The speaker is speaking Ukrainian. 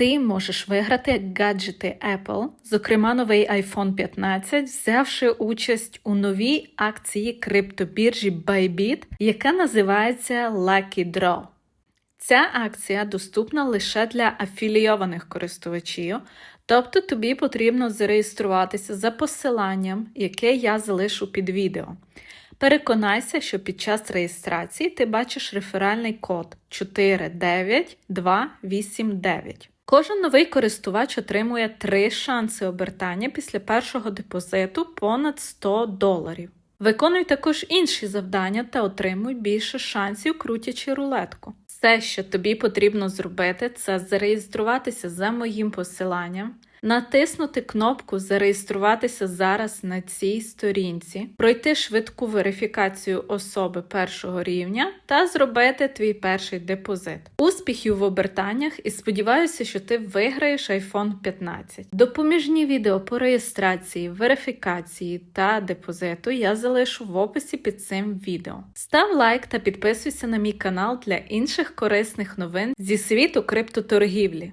Ти можеш виграти гаджети Apple, зокрема новий iPhone 15, взявши участь у новій акції криптобіржі Bybit, яка називається Lucky Draw. Ця акція доступна лише для афілійованих користувачів, тобто тобі потрібно зареєструватися за посиланням, яке я залишу під відео. Переконайся, що під час реєстрації ти бачиш реферальний код 49289. Кожен новий користувач отримує 3 шанси обертання після першого депозиту понад 100 доларів. Виконуй також інші завдання та отримуй більше шансів, крутячи рулетку. Все, що тобі потрібно зробити, це зареєструватися за моїм посиланням, натиснути кнопку Зареєструватися зараз на цій сторінці, пройти швидку верифікацію особи першого рівня та зробити твій перший депозит. Успіхів в обертаннях і сподіваюся, що ти виграєш iPhone 15. Допоміжні відео по реєстрації, верифікації та депозиту я залишу в описі під цим відео. Став лайк та підписуйся на мій канал для інших корисних новин зі світу криптоторгівлі.